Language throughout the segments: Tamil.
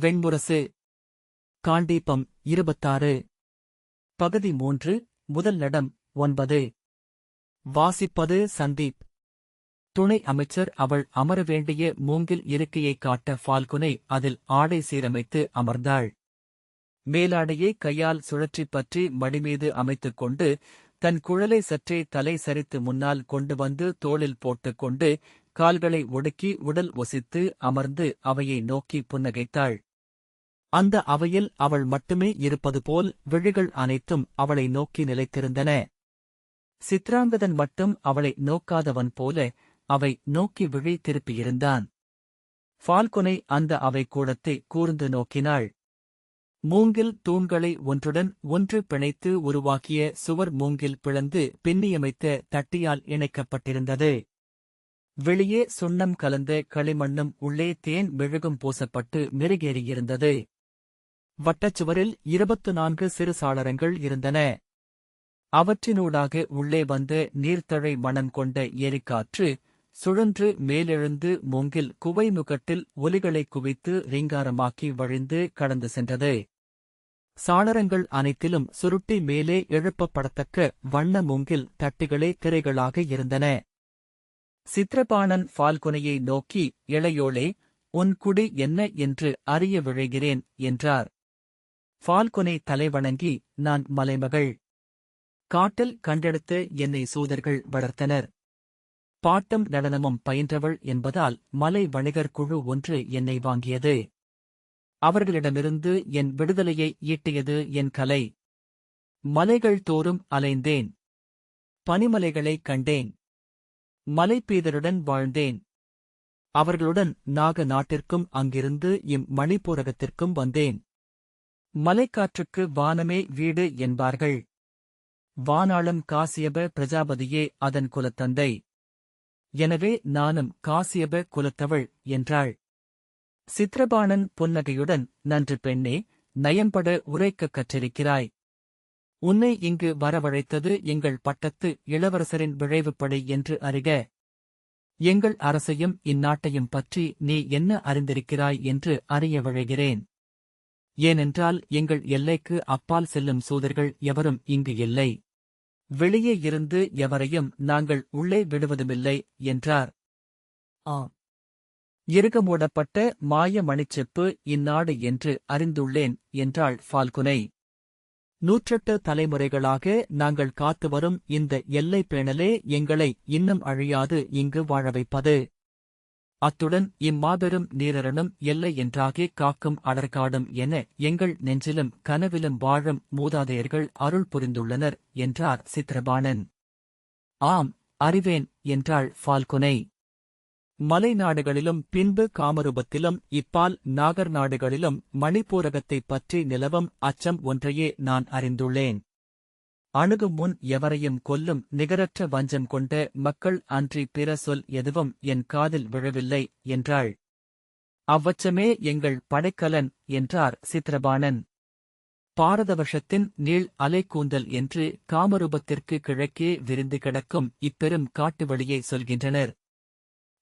வெண்முரசு. காண்டீபம் இருபத்தாறு. பகுதி மூன்று முதல் நடம் ஒன்பது. வாசிப்பது சந்தீப். துணை அமைச்சர் அவள் அமர வேண்டிய மூங்கில் இருக்கையைக் காட்ட ஃபால்குனை அதில் ஆடை சீரமைத்து அமர்ந்தாள். மேலாடையை கையால் சுழற்றிப் பற்றி மடிமீது அமைத்துக் கொண்டு தன் குழலை சற்றே தலை சரித்து முன்னால் கொண்டு வந்து தோளில் போட்டுக் கொண்டு கால்களை ஒடுக்கி உடல் ஒசித்து அமர்ந்து அவையை நோக்கி புன்னகைத்தாள். அந்த அவையில் அவள் மட்டுமே இருப்பது போல் விழிகள் அனைத்தும் அவளை நோக்கி நிலைத்திருந்தன. சித்ராங்கதன் மட்டும் அவளை நோக்காதவன் போல அவை நோக்கி விழி திருப்பியிருந்தான். ஃபால்குனை அந்த அவை கூடத்தை கூர்ந்து நோக்கினாள். மூங்கில் தூண்களை ஒன்றுடன் ஒன்று பிணைத்து உருவாக்கிய சுவர் மூங்கில் பிளந்து பின்னியமைத்த தட்டியால் இணைக்கப்பட்டிருந்தது. வெளியே சுண்ணம் கலந்த களிமண்ணும் உள்ளே தேன் மெழுகும் பூசப்பட்டு மெருகேறியிருந்தது. வட்டச்சுவரில் இருபத்து நான்கு சிறு சாளரங்கள் இருந்தன. அவற்றினூடாக உள்ளே வந்த நீர்த்தழை மணம் கொண்ட ஏரிக்காற்று சுழன்று மேலெழுந்து மூங்கில் குவைமுகட்டில் ஒலிகளை குவித்து ரீங்காரமாக்கி வழிந்து கடந்து சென்றது. சாளரங்கள் அனைத்திலும் சுருட்டி மேலே எழுப்பப்படத்தக்க வண்ண மூங்கில் தட்டிகளே திரைகளாக இருந்தன. சித்ரபாணன் ஃபால்குனையை நோக்கி இளையோளே உன் குடி என்ன என்று அறிய விழைகிறேன் என்றார். ஃபால்குனை தலைவணங்கி நான் மலைமகள். காட்டில் கண்டெடுத்து என்னை சூதர்கள் வளர்த்தனர். பாட்டம் நடனமும் பயின்றவள் என்பதால் மலை வணிகர் குழு ஒன்று என்னை வாங்கியது. அவர்களிடமிருந்து என் விடுதலையை ஈட்டியது என் கலை. மலைகள் தோறும் அலைந்தேன். பனிமலைகளைக் கண்டேன். மலைப்பீதருடன் வாழ்ந்தேன். அவர்களுடன் நாக நாட்டிற்கும் அங்கிருந்து இம் மணிப்பூரகத்திற்கும் வந்தேன். மலைக்காற்றுக்கு வானமே வீடு என்பார்கள். வானாளம் காசியப பிரஜாபதியே அதன் குலத்தந்தை. எனவே நானும் காசியப குலத்தவள் என்றாள். சித்ரபாணன் புன்னகையுடன் நன்று பெண்ணே நயம்பட உரைக்கக் கற்றிருக்கிறாய். உன்னை இங்கு வரவழைத்தது எங்கள் பட்டத்து இளவரசரின் விழைவுப்படை என்று அறிக. எங்கள் அரசையும் இந்நாட்டையும் பற்றி நீ என்ன அறிந்திருக்கிறாய் என்று அறிய விழைகிறேன். ஏனென்றால் எங்கள் எல்லைக்கு அப்பால் செல்லும் சூதர்கள் எவரும் இங்கு இல்லை. வெளியே இருந்து எவரையும் நாங்கள் உள்ளே விடுவதுமில்லை என்றார். ஆ இறுகமூடப்பட்ட மாய மணிச்செப்பு இந்நாடு என்று அறிந்துள்ளேன் என்றாள் ஃபால்குனை. நூற்றெட்டு தலைமுறைகளாக நாங்கள் காத்து வரும் இந்த எல்லை பேணலே எங்களை இன்னும் அழியாது இங்கு வாழ வைப்பது. அத்துடன் இம்மாபெரும் நீரரணும் எல்லை என்றாகி காக்கும் அடர்காடும் என எங்கள் நெஞ்சிலும் கனவிலும் வாழும் மூதாதையர்கள் அருள் புரிந்துள்ளனர் என்றார் சித்ரபாணன் ஆம் அறிவேன் என்றாள் ஃபால்குனை. மலை நாடுகளிலும் பின்பு காமரூபத்திலும் இப்பால் நாகர் நாடுகளிலும் மணிப்பூரகத்தைப் பற்றி நிலவும் அச்சம் ஒன்றையே நான் அறிந்துள்ளேன். அணுகும் முன் எவரையும் கொல்லும் நிகரற்ற வஞ்சம் கொண்ட மக்கள் அன்றி பிற சொல் எதுவும் என் காதில் விழவில்லை என்றாள். அவ்வச்சமே எங்கள் படைக்கலன் என்றார் சித்திரபாணன் பாரதவர்ஷத்தின் நீள் அலைக்கூந்தல் என்று காமரூபத்திற்கு கிழக்கே விரிந்து கிடக்கும் இப்பெரும் காட்டு வழியை சொல்கின்றனர்.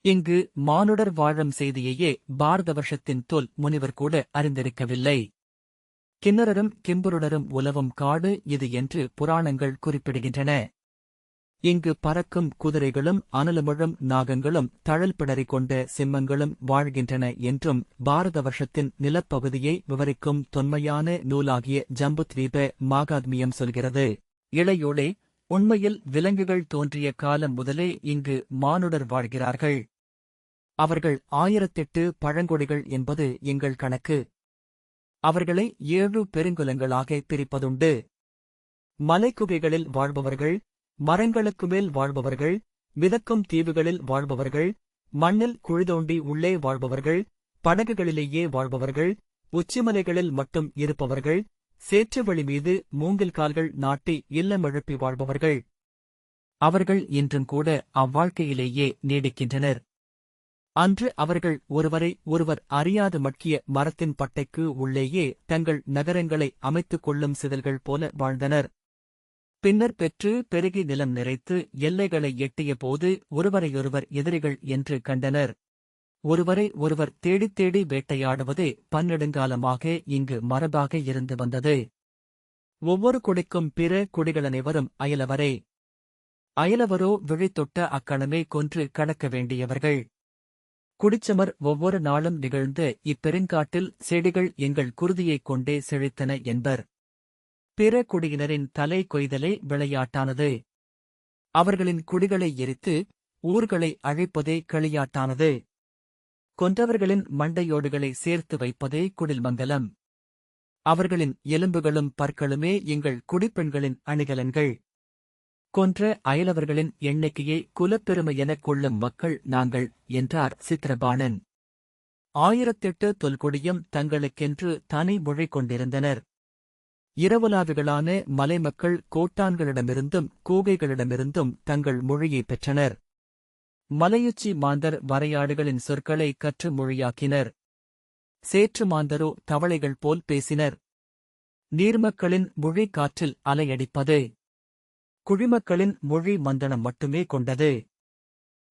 இங்கு மானுடர் வாழும் செய்தியையே பாரதவர்ஷத்தின் தொல் முனிவர் கூட அறிந்திருக்கவில்லை. கிண்ணரரும் கிம்புருடரும் உலவும் காடு இது என்று புராணங்கள் குறிப்பிடுகின்றன. இங்கு பறக்கும் குதிரைகளும் அனலுமிழும் நாகங்களும் தழல் பிடறிக் கொண்ட சிம்மங்களும் வாழ்கின்றன என்றும் பாரத வருஷத்தின் நிலப்பகுதியை விவரிக்கும் தொன்மையான நூலாகிய ஜம்புத்வீப மாகாத்மியம் சொல்கிறது. இளையோளே உண்மையில் விலங்குகள் தோன்றிய காலம் முதலே இங்கு மானுடர் வாழ்கிறார்கள். அவர்கள் ஆயிரத்தெட்டு பழங்குடிகள் என்பது எங்கள் கணக்கு. அவர்களை ஏழு பெருங்குலங்களாக பிரிப்பதுண்டு. மலைக்குகைகளில் வாழ்பவர்கள் மரங்களுக்கு மேல் வாழ்பவர்கள் மிதக்கும் தீவுகளில் வாழ்பவர்கள் மண்ணில் குழிதோண்டி உள்ளே வாழ்பவர்கள் படகுகளிலேயே வாழ்பவர்கள் உச்சிமலைகளில் மட்டும் இருப்பவர்கள் சேற்று வழி மீது மூங்கில் கால்கள் நாட்டி இல்லமெழுப்பி வாழ்பவர்கள். அவர்கள் இன்றும் கூட அவ்வாழ்க்கையிலேயே நீடிக்கின்றனர். அன்று அவர்கள் ஒருவரை ஒருவர் அறியாது மட்கிய மரத்தின் பட்டைக்கு உள்ளேயே தங்கள் நகரங்களை அமைத்துக் கொள்ளும் சிதல்கள் போல வாழ்ந்தனர். பின்னர் பெற்று பெருகி நிலம் நிறைத்து எல்லைகளை எட்டிய போது ஒருவரையொருவர் எதிரிகள் என்று கண்டனர். ஒருவரை ஒருவர் தேடித் தேடி வேட்டையாடுவதே பன்னெடுங்காலமாக இங்கு மரபாக இருந்து வந்தது. ஒவ்வொரு குடிக்கும் பிற குடிகளனைவரும் அயலவரே. அயலவரோ விழித்தொட்ட அக்கணமே கொன்று கடக்க வேண்டியவர்கள். குடிச்சமர் ஒவ்வொரு நாளும் நிகழ்ந்த இப்பெருங்காட்டில் செடிகள் எங்கள் குருதியைக் கொண்டே செழித்தன என்பர். பிற குடியினரின் தலை கொய்தலே விளையாட்டானது. அவர்களின் குடிகளை எரித்து ஊர்களை அழைப்பதே களியாட்டானது. கொன்றவர்களின் மண்டையோடுகளை சேர்த்து வைப்பதே குடில்மங்கலம் அவர்களின் எலும்புகளும் பற்களுமே எங்கள் குடிப்பெண்களின் அணிகலன்கள். கொன்ற அயலவர்களின் எண்ணிக்கையை குலப்பெருமை எனக் கொள்ளும் மக்கள் நாங்கள் என்றார் சித்திரபாணன். ஆயிரத்தெட்டு தொல்குடியும் தங்களுக்கென்று தனி மொழி கொண்டிருந்தனர். இரவலாவிகளான மலைமக்கள் கோட்டான்களிடமிருந்தும் கூகைகளிடமிருந்தும் தங்கள் மொழியைப் பெற்றனர். மலையுச்சி மாந்தர் வரையாடுகளின் சொற்களை கற்று மொழியாக்கினர். சேற்று மாந்தரோ தவளைகள் போல் பேசினர். நீர்மக்களின் மொழி காற்றில் அலையடிப்பது. குழிமக்களின் மொழி மந்தனம் மட்டுமே கொண்டது.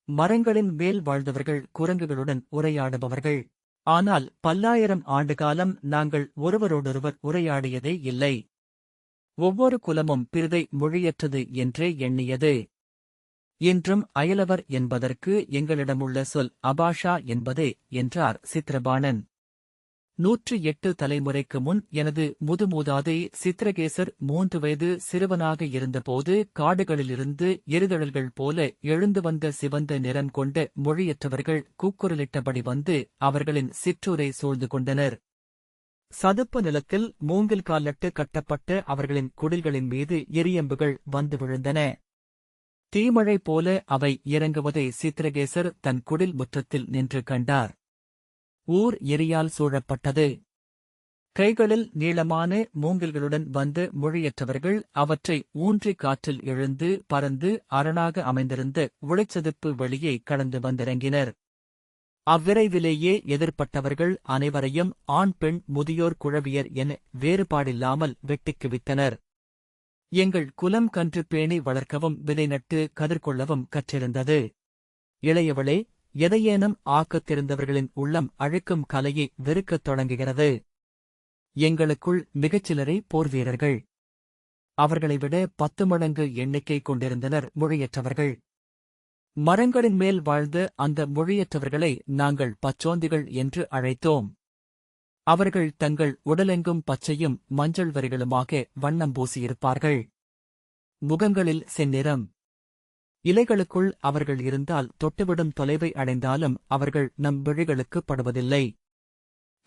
மரங்களின் மேல் வாழ்ந்தவர்கள் குரங்குகளுடன் உரையாடுபவர்கள். ஆனால் பல்லாயிரம் ஆண்டுகாலம் நாங்கள் ஒருவரோடொருவர் உரையாடியதே இல்லை. ஒவ்வொரு குலமும் பிரிதை மொழியற்றது என்றே எண்ணியது. இன்றும் அயலவர் என்பதற்கு எங்களிடமுள்ள சொல் அபாஷா என்பதே என்றார் சித்ரபாணன் நூற்றி எட்டு தலைமுறைக்கு முன் எனது முதுமூதாதை சித்திரகேசர் மூன்று வயது சிறுவனாக இருந்தபோது காடுகளிலிருந்து எரிதழல்கள் போல எழுந்து வந்த சிவந்த நிறம் கொண்ட மொழியற்றவர்கள் கூக்குரலிட்டபடி வந்து அவர்களின் சிற்றூரை சூழ்ந்து கொண்டனர். சதுப்பு நிலத்தில் மூங்கில் காலட்டு கட்டப்பட்ட அவர்களின் குடில்களின் மீது எரியம்புகள் வந்து விழுந்தன. தீமழை போல அவை இறங்குவதை சித்திரகேசர் தன் குடில் முற்றத்தில் நின்று கண்டார். ஊர் எரியால் சூழப்பட்டது. கைகளில் நீளமான மூங்கில்களுடன் வந்து மொழியற்றவர்கள் அவற்றை ஊன்றி காற்றில் எழுந்து பறந்து அரணாக அமைந்திருந்த உழைச்சதுப்பு வெளியே கடந்து வந்திறங்கினர். அவ்விரைவிலேயே எதிர்ப்பட்டவர்கள் அனைவரையும் ஆண் பெண் முதியோர் குழவியர் என வேறுபாடில்லாமல் வெட்டிக்குவித்தனர் எங்கள் குலம் கன்று பேணி வளர்க்கவும் விதை நட்டு கதிர்கொள்ளவும் கற்றிருந்தது. இளையவளே எதையேனும் ஆக்கத்திருந்தவர்களின் உள்ளம் அழைக்கும் கலையை வெறுக்கத் தொடங்குகிறது. எங்களுக்குள் மிகச்சிலரை போர்வீரர்கள் அவர்களை விட பத்து மடங்கு எண்ணிக்கை கொண்டிருந்தனர் மொழியற்றவர்கள். மரங்களின் மேல் வாழ்ந்த அந்த மொழியற்றவர்களை நாங்கள் பச்சோந்திகள் என்று அழைத்தோம். அவர்கள் தங்கள் உடலெங்கும் பச்சையும் மஞ்சள் வரிகளுமாக வண்ணம் பூசியிருப்பார்கள். முகங்களில் செந்நிறம் இலைகளுக்குள் அவர்கள் இருந்தால் தொட்டுவிடும் தொலைவை அடைந்தாலும் அவர்கள் நம் விழிகளுக்குப் படுவதில்லை.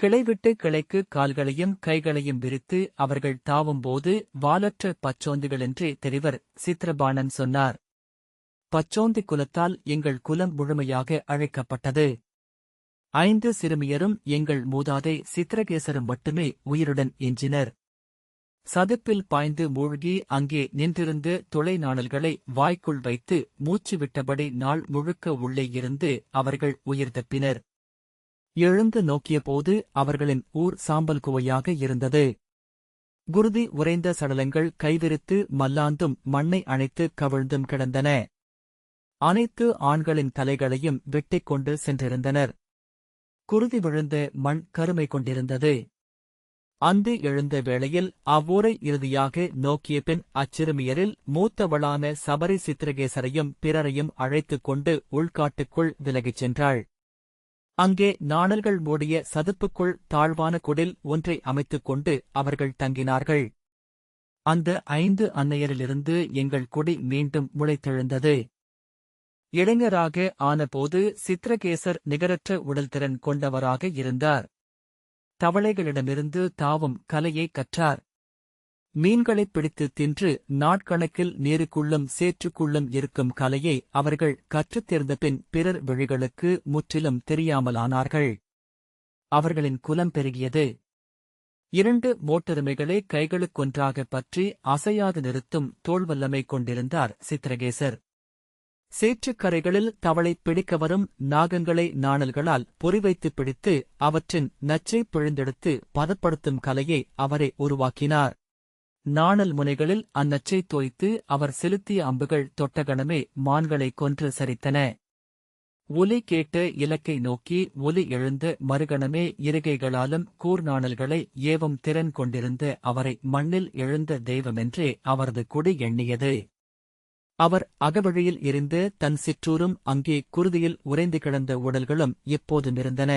கிளைவிட்டு கிளைக்கு கால்களையும் கைகளையும் விரித்து அவர்கள் தாவும்போது வாலற்ற பச்சோந்திகளென்றே தெரிவர் சித்திரபாணன் சொன்னார். பச்சோந்தி குலத்தால் எங்கள் குலம் முழுமையாக அழைக்கப்பட்டது. ஐந்து சிறுமியரும் எங்கள் மூதாதை சித்திரகேசரும் மட்டுமே உயிருடன் எஞ்சினர். சதுப்பில் பாய்ந்து மூழ்கி அங்கே நின்றிருந்து துளை நாணல்களை வாய்க்குள் வைத்து மூச்சு விட்டபடி நாள் முழுக்க உள்ளே இருந்து அவர்கள் உயிர் தப்பினர் எழுந்து நோக்கியபோது அவர்களின் ஊர் சாம்பல் குவையாக இருந்தது. குருதி உறைந்த சடலங்கள் கைவிரித்து மல்லாந்தும் மண்ணை அணைத்து கவிழ்ந்தும் கிடந்தன. அனைத்து ஆண்களின் தலைகளையும் வெட்டிக் கொண்டு சென்றிருந்தனர். குருதி விழுந்த மண் கருமை கொண்டிருந்தது. அந்து எழுந்த வேளையில் அவ்வூரை இறுதியாக நோக்கிய பின் அச்சிறுமியரில் மூத்தவளான சபரி சித்திரகேசரையும் பிறரையும் அழைத்துக் கொண்டு உள்காட்டுக்குள் விலகிச் சென்றாள். அங்கே நாணல்கள் மூடிய சதுப்புக்குள் தாழ்வான குடில் ஒன்றை அமைத்துக் கொண்டு அவர்கள் தங்கினார்கள். அந்த ஐந்து அன்னையரிலிருந்து எங்கள் குடி மீண்டும் முளைத்தெழுந்தது. இளைஞராக ஆனபோது சித்திரகேசர் நிகரற்ற உடல்திறன் கொண்டவராக இருந்தார். தவளைகளிடமிருந்து தாவும் கலையை கற்றார். மீன்களைப் பிடித்து தின்று நாட்கணக்கில் நீருக்குள்ளும் சேற்றுக்குள்ளும் இருக்கும் கலையை அவர்கள் கற்றுத் தேர்ந்தபின் பிறர் விழிகளுக்கு முற்றிலும் தெரியாமலானார்கள். அவர்களின் குலம் பெருகியது. இரண்டு மோட்டருமைகளை கைகளுக்கொன்றாகப் பற்றி அசையாது நிறுத்தும் தோல்வல்லமை கொண்டிருந்தார் சித்திரகேசர். சேற்றுக்கரைகளில் தவளை பிடிக்க வரும் நாகங்களை நாணல்களால் பொறிவைத்து பிடித்து அவற்றின் நச்சை பிழிந்தெடுத்து பதப்படுத்தும் கலையை அவரே உருவாக்கினார். நாணல் முனைகளில் அந்நச்சை தோய்த்து அவர் செலுத்திய அம்புகள் தொட்டகணமே மான்களைக் கொன்று சரித்தன. ஒலி கேட்ட இலக்கை நோக்கி ஒலி எழுந்த மறுகணமே இருகைகளாலும் கூர்நாணல்களை ஏவும் திறன் கொண்டிருந்த அவரை மண்ணில் எழுந்த தெய்வமென்றே அவரது குடி எண்ணியது. அவர் அகவழியில் இருந்து தன் சிற்றூரும் அங்கே குருதியில் உறைந்து கிடந்த உடல்களும் எப்போதுமிருந்தன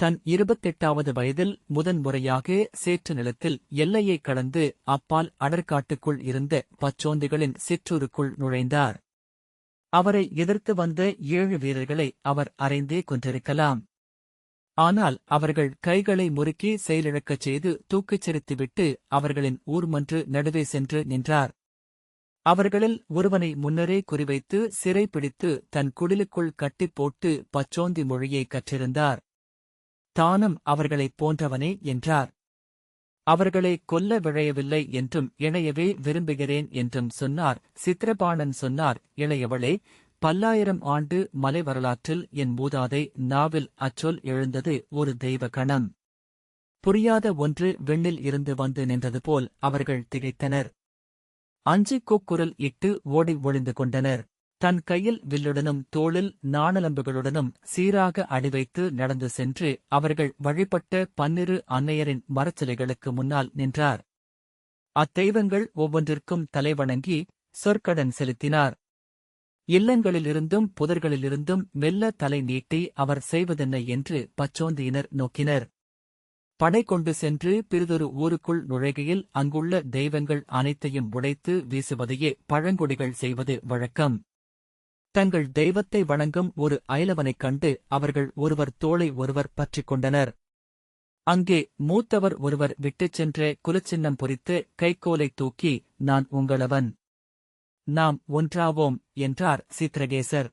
தன் இருபத்தெட்டாவது வயதில் முதன்முறையாக சேற்று நிலத்தில் எல்லையைக் கடந்து அப்பால் அடற்காட்டுக்குள் இருந்த பச்சோந்திகளின் சிற்றூருக்குள் நுழைந்தார். அவரை எதிர்த்து வந்த ஏழு வீரர்களை அவர் அறைந்தே கொண்டிருக்கலாம் ஆனால் அவர்கள் கைகளை முறுக்கி செயலிழக்கச் செய்து தூக்கிச் செலுத்திவிட்டு அவர்களின் ஊர்மன்று நடுவே சென்று நின்றார். அவர்களில் ஒருவனை முன்னரே குறிவைத்து சிறை பிடித்து தன் குடிலுக்குள் கட்டிப் போட்டு பச்சோந்தி மொழியை கற்றிருந்தார். தானும் அவர்களைப் போன்றவனே என்றார். அவர்களை கொல்ல விழையவில்லை என்றும் இணையவே விரும்புகிறேன் என்றும் சொன்னார். சித்திரபாணன் சொன்னார் இளையவளே பல்லாயிரம் ஆண்டு மலை வரலாற்றில் என் மூதாதை நாவில் அச்சொல் எழுந்தது ஒரு தெய்வ கணம். புரியாத ஒன்று வெண்ணில் இருந்து வந்து நின்றது போல் அவர்கள் திகைத்தனர். அஞ்சிக் கூக்குரல் இட்டு ஓடி ஒளிந்து கொண்டனர். தன் கையில் வில்லுடனும் தோளில் நாணலம்புகளுடனும் சீராக அடிவைத்து நடந்து சென்று அவர்கள் வழிபட்ட பன்னிரு அன்னையரின் மரச்சிலைகளுக்கு முன்னால் நின்றார். அத்தெய்வங்கள் ஒவ்வொன்றிற்கும் தலைவணங்கி சொற்கடன் செலுத்தினார். இல்லங்களிலிருந்தும் புதர்களிலிருந்தும் மெல்ல தலை நீட்டி அவர் செய்வதென்ன என்று பச்சோந்தியினர் நோக்கினர். படை கொண்டு சென்று பிறிதொரு ஊருக்குள் நுழைகையில் அங்குள்ள தெய்வங்கள் அனைத்தையும் உடைத்து வீசுவதையே பழங்குடிகள் செய்வது வழக்கம். தங்கள் தெய்வத்தை வணங்கும் ஒரு அயலவனைக் கண்டு அவர்கள் ஒருவர் தோளை ஒருவர் பற்றிக் கொண்டனர். அங்கே மூத்தவர் ஒருவர் விட்டுச் சென்ற குலச்சின்னம் பொறித்து கைக்கோலை தூக்கி நான் உங்களவன். நாம் ஒன்றாவோம் என்றார் சீத்ரகேசர்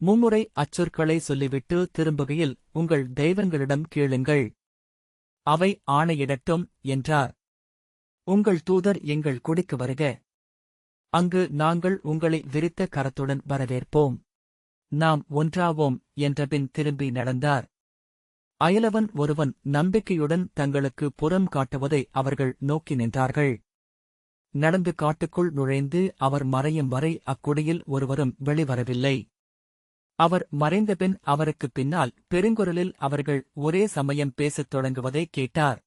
மும்முறை அச்சொற்களை சொல்லிவிட்டு திரும்புகையில் உங்கள் தெய்வங்களிடம் கேளுங்கள். அவை ஆணையிடட்டும் என்றார். உங்கள் தூதர் எங்கள் குடிக்கு வருக. அங்கு நாங்கள் உங்களை விரித்த கரத்துடன் வரவேற்போம். நாம் ஒன்றாவோம் என்றபின் திரும்பி நடந்தார். அயலவன் ஒருவன் நம்பிக்கையுடன் தங்களுக்கு புறம் காட்டுவதை அவர்கள் நோக்கி நின்றார்கள். நடந்து காட்டுக்குள் நுழைந்து அவர் மறையும் வரை அக்குடியில் ஒருவரும் வெளிவரவில்லை. அவர் மறைந்தபின் அவருக்குப் பின்னால் பெருங்குரலில் அவர்கள் ஒரே சமயம் பேசத் தொடங்குவதை கேட்டார்.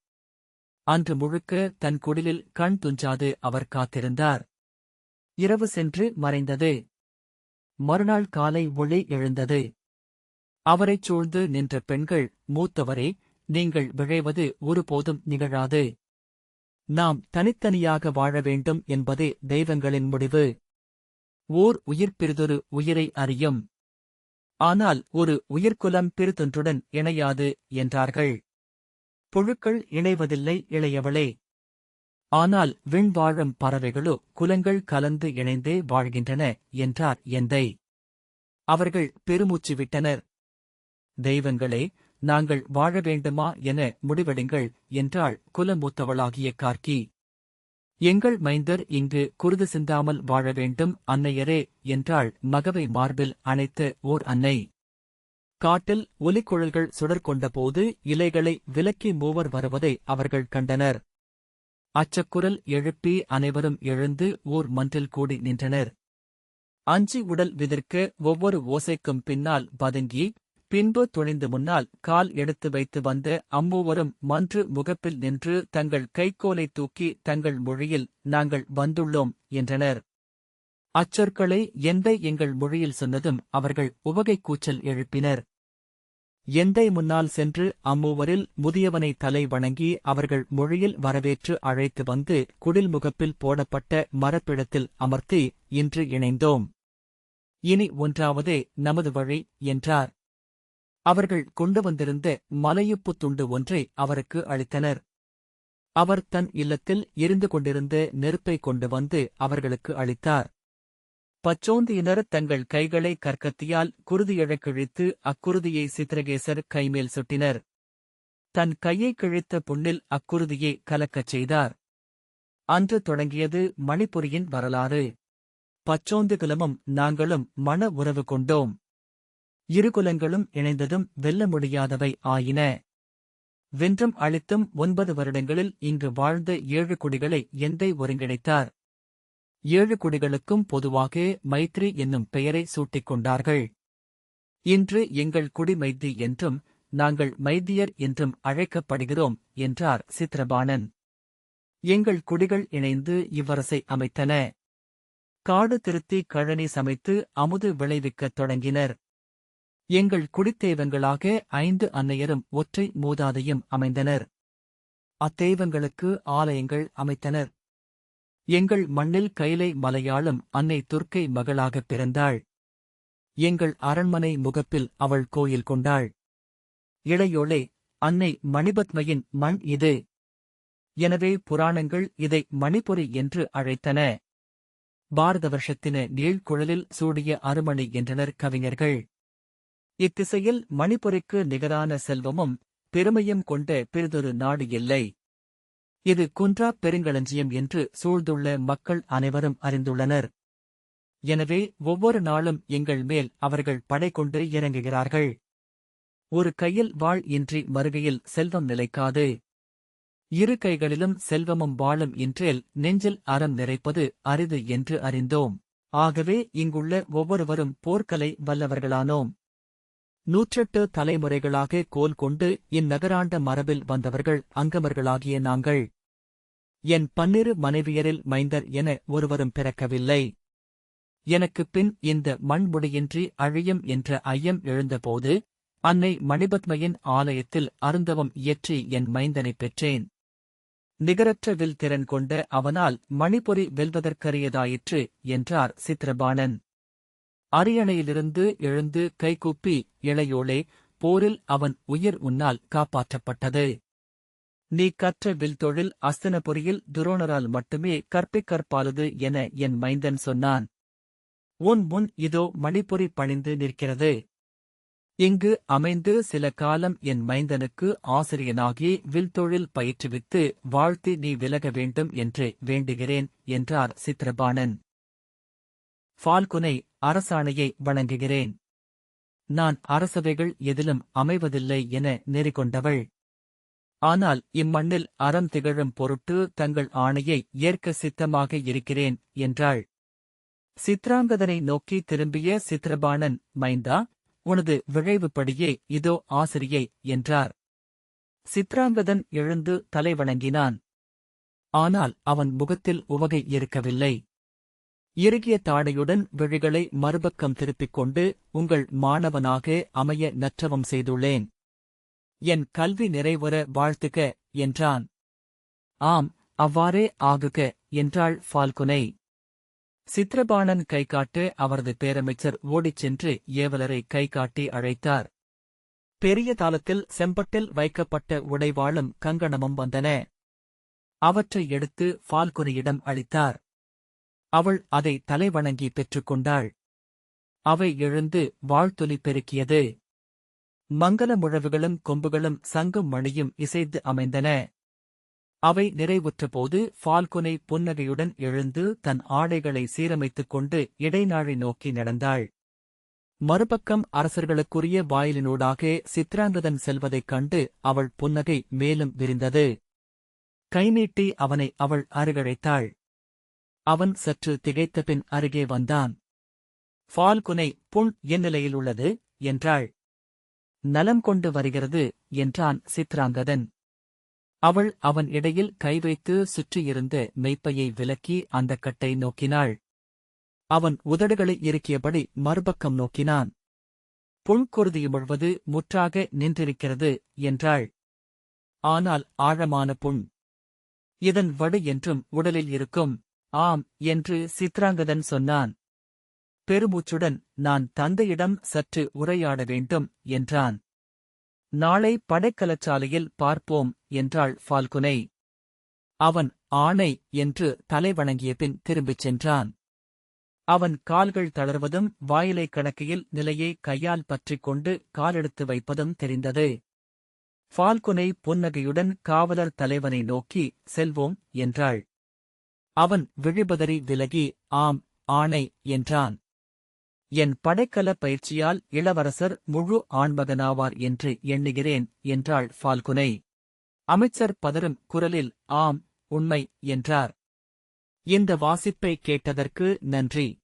அன்று முழுக்க தன் குடிலில் கண் துஞ்சாது அவர் காத்திருந்தார். இரவு சென்று மறைந்தது. மறுநாள் காலை ஒளி எழுந்தது. அவரைச் சூழ்ந்து நின்ற பெண்கள் மூத்தவரே நீங்கள் விழைவது ஒருபோதும் நிகழாது. நாம் தனித்தனியாக வாழ வேண்டும் என்பதே தெய்வங்களின் முடிவு. ஓர் உயிர் பிறிதொரு உயிரை அறியும். ஆனால் ஒரு உயிர்க்குலம் பெருதொன்றுடன் இணையாது என்றார்கள். புழுக்கள் இணைவதில்லை இளையவளே. ஆனால் விண் வாழும் பறவைகளோ குலங்கள் கலந்து இணைந்தே வாழ்கின்றன என்றார் எந்தை. அவர்கள் பெருமூச்சு விட்டனர். தெய்வங்களே நாங்கள் வாழ வேண்டுமா என முடிவெடுங்கள் என்றாள் குலமூத்தவளாகிய கார்க்கி. எங்கள் மைந்தர் இங்கு குருது சிந்தாமல் வாழ வேண்டும் அன்னையரே என்றாள் மகவை மார்பில் அணைத்த ஓர் அன்னை. காட்டில் ஒலிக்குழல்கள் சுடர்கொண்டபோது இலைகளை விலக்கி மூவர் வருவதை அவர்கள் கண்டனர். அச்சக்குரல் எழுப்பி அனைவரும் எழுந்து ஓர் மன்றில் கூடி நின்றனர். அஞ்சி உடல் விதிர்க்க ஒவ்வொரு ஓசைக்கும் பின்னால் பதுங்கி பின்பு துணிந்து முன்னால் கால் எடுத்து வைத்து வந்த அம்மூவரும் மன்று முகப்பில் நின்று தங்கள் கைக்கோலை தூக்கி தங்கள் மொழியில் நாங்கள் வந்துள்ளோம் என்றனர். அச்சொற்களை எந்தை எங்கள் மொழியில் சொன்னதும் அவர்கள் உவகை கூச்சல் எழுப்பினர். எந்தை முன்னால் சென்று அம்மூவரில் முதியவனை தலை வணங்கி அவர்கள் மொழியில் வரவேற்று அழைத்து வந்து குடில் முகப்பில் போடப்பட்ட மரப்பிடத்தில் அமர்த்தி இன்று இணைந்தோம். இனி ஒன்றாவதே நமது வழி என்றார். அவர்கள் கொண்டு வந்திருந்த மலையுப்பு துண்டு ஒன்றை அவருக்கு அளித்தனர். அவர் தன் இல்லத்தில் எரிந்து கொண்டிருந்த நெருப்பை கொண்டு வந்து அவர்களுக்கு அளித்தார். பச்சோந்தியினர் தங்கள் கைகளை கற்கத்தியால் குருதியழக் கிழித்து அக்குருதியை சித்திரகேசர் கைமேல் சுட்டினர். தன் கையை கிழித்த புண்ணில் அக்குருதியை கலக்கச் செய்தார். அன்று தொடங்கியது மணிப்புரியின் வரலாறு. பச்சோந்து குலமும் நாங்களும் மன உறவு கொண்டோம். இரு குலங்களும் இணைந்ததும் வெல்ல முடியாதவை ஆயின. வென்றும் அழித்தும் ஒன்பது வருடங்களில் இங்கு வாழ்ந்த ஏழு குடிகளை எந்தை ஒருங்கிணைத்தார்? ஏழு குடிகளுக்கும் பொதுவாக மைத்ரி என்னும் பெயரை சூட்டிக் கொண்டார்கள். இன்று எங்கள் குடி மைத்தி என்றும் நாங்கள் மைத்தியர் என்றும் அழைக்கப்படுகிறோம் என்றார் சித்ரபாணன் எங்கள் குடிகள் இணைந்து இவ்வரசை அமைத்தன. காடு திருத்தி கழனி சமைத்து அமுது விளைவிக்கத் தொடங்கினர். எங்கள் குடித்தெய்வங்களாக ஐந்து அன்னையரும் ஒற்றை மூதாதையும் அமைந்தனர். அத்தெய்வங்களுக்கு ஆலயங்கள் அமைத்தனர். எங்கள் மண்ணில் கைலை மலையாளும் அன்னை துர்க்கை மகளாகப் பிறந்தாள். எங்கள் அரண்மனை முகப்பில் அவள் கோயில் கொண்டாள். இளையோளே அன்னை மணிபத்மையின் மண் இது. எனவே புராணங்கள் இதை மணிபுரி என்று அழைத்தன. பாரத வருஷத்தின நீழ்குழலில் சூடிய அருமணி என்றனர் கவிஞர்கள். இத்திசையில் மணிப்புரிக்கு நிகரான செல்வமும் பெருமையும் கொண்ட பிறிதொரு நாடு இல்லை. இது குன்றா பெருங்களஞ்சியம் என்று சூழ்ந்துள்ள மக்கள் அனைவரும் அறிந்துள்ளனர். எனவே ஒவ்வொரு நாளும் எங்கள் மேல் அவர்கள் படை கொண்டு இறங்குகிறார்கள். ஒரு கையில் வாழ் இன்றி மறுகையில் செல்வம் நிலைக்காது. இரு கைகளிலும் செல்வமும் வாழும் இன்றேல் நெஞ்சில் அறம் நிறைப்பது அரிது என்று அறிந்தோம். ஆகவே இங்குள்ள ஒவ்வொருவரும் போர்க்கலை வல்லவர்களானோம். நூற்றெட்டு தலைமுறைகளாக கோல் கொண்டு இந்நகராண்ட மரபில் வந்தவர்கள் அங்கமர்களாகிய நாங்கள். என் பன்னிரு மனைவியரில் மைந்தர் என ஒருவரும் பிறக்கவில்லை. எனக்குப் பின் இந்த மண்முடியின்றி அழியும் என்ற ஐயம் எழுந்தபோது அன்னை மணிபத்மையின் ஆலயத்தில் அருந்தவம் இயற்றி என் மைந்தனைப் பெற்றேன். நிகரற்ற வில் திறன் கொண்ட அவனால் மணிபுரி வெல்வதற்கரியதாயிற்று என்றார் சித்திரபாணன். அரியணையிலிருந்து எழுந்து கைகூப்பி இளையோளே போரில் அவன் உயிர் உன்னால் காப்பாற்றப்பட்டது. நீ கற்ற வில் தொழில் அஸ்தனபுரியில் துரோணரால் மட்டுமே கற்பிக்கற்பாலது என என் மைந்தன் சொன்னான். உன் முன் இதோ மணிபுரி பணிந்து நிற்கிறது. இங்கு அமைந்து சில காலம் என் மைந்தனுக்கு ஆசிரியனாகி வில்தொழில் பயிற்றுவித்து வாழ்த்தி நீ விலக வேண்டும் என்று வேண்டுகிறேன் என்றார் சித்திரபாணன். ஃபால்குனை அரசாணையை வணங்குகிறேன் நான் அரசவைகள் எதிலும் அமைவதில்லை என நெறிகொண்டவள். ஆனால் இம்மண்ணில் அறம் திகழும் பொருட்டு தங்கள் ஆணையை ஏற்க சித்தமாக இருக்கிறேன் என்றாள். சித்ராங்கதனை நோக்கி திரும்பிய சித்ரபாணன் மைந்தா உனது விழைவுப்படியே இதோ ஆசிரியை என்றார். சித்ராங்கதன் எழுந்து தலை வணங்கினான். ஆனால் அவன் முகத்தில் உவகை இருக்கவில்லை. இறுகிய தாடையுடன் விழிகளை மறுபக்கம் திருப்பிக் கொண்டு உங்கள் மாணவனாக அமைய நற்றவம் செய்துள்ளேன். என் கல்வி நிறைவுற வாழ்த்துக என்றான். ஆம் அவ்வாறே ஆகுக என்றாள் ஃபால்குனை. சித்ரபாணன் கைகாட்டு அவரது பேரமைச்சர் ஓடிச் சென்று ஏவலரை கைகாட்டி அழைத்தார். பெரிய தாளத்தில் செம்பட்டில் வைக்கப்பட்ட உடைவாளும் கங்கணமும் வந்தன. அவற்றை எடுத்து ஃபால்குனியிடம் அளித்தார். அவள் அதை தலைவணங்கி பெற்றுக்கொண்டாள். அவை எழுந்து வாழ்த்தொலி பெருக்கியது. மங்கள முழவுகளும் கொம்புகளும் சங்கும் மணியும் இசைந்து அமைந்தன. அவை நிறைவுற்றபோது ஃபால்குனை புன்னகையுடன் எழுந்து தன் ஆடைகளை சீரமைத்துக் கொண்டு இடைநாழி நோக்கி நடந்தாள். மறுபக்கம் அரசர்களுக்குரிய வாயிலினூடாக சித்ராங்கதன் செல்வதைக் கண்டு அவள் புன்னகை மேலும் விரிந்தது. கைநீட்டி அவனை அவள் அருகழைத்தாள். அவன் சற்று திகைத்தபின் அருகே வந்தான். ஃபால்குனை புண் என் நிலையில் உள்ளது என்றாள். நலம் கொண்டு வருகிறது என்றான் சித்ராங்கதன். அவள் அவன் இடையில் கை வைத்து சுற்றியிருந்த மெய்ப்பையை விலக்கி அந்தக் கட்டை நோக்கினாள். அவன் உதடுகளை இறுக்கியபடி மறுபக்கம் நோக்கினான். புண்குருதி முழுவது முற்றாக நின்றிருக்கிறது என்றாள். ஆனால் ஆழமான புண் இதன் வடு என்றும் உடலில் இருக்கும். ஆம் என்று சித்ராங்கதன் சொன்னான். பெருமூச்சுடன் நான் தந்தையிடம் சற்று உரையாட வேண்டும் என்றான். நாளை படைக்கலச்சாலையில் பார்ப்போம் என்றாள் ஃபால்குனை. அவன் ஆணை என்று தலைவணங்கிய பின் திரும்பிச் சென்றான். அவன் கால்கள் தளர்வதும் வாயிலை கணக்கையில் நிலையை கையால் பற்றிக் கொண்டு காலெடுத்து வைப்பதும் தெரிந்தது. ஃபால்குனை புன்னகையுடன் காவலர் தலைவனை நோக்கி செல்வோம் என்றாள். அவன் விழிபதறி விலகி ஆம் ஆணை என்றான். என் படைக்கல பயிற்சியால் இளவரசர் முழு ஆண்மகனாவார் என்று எண்ணுகிறேன் என்றாள் ஃபால்குனை. அமைச்சர் பதறும் குரலில் ஆம் உண்மை என்றார். இந்த வாசிப்பை கேட்டதற்கு நன்றி.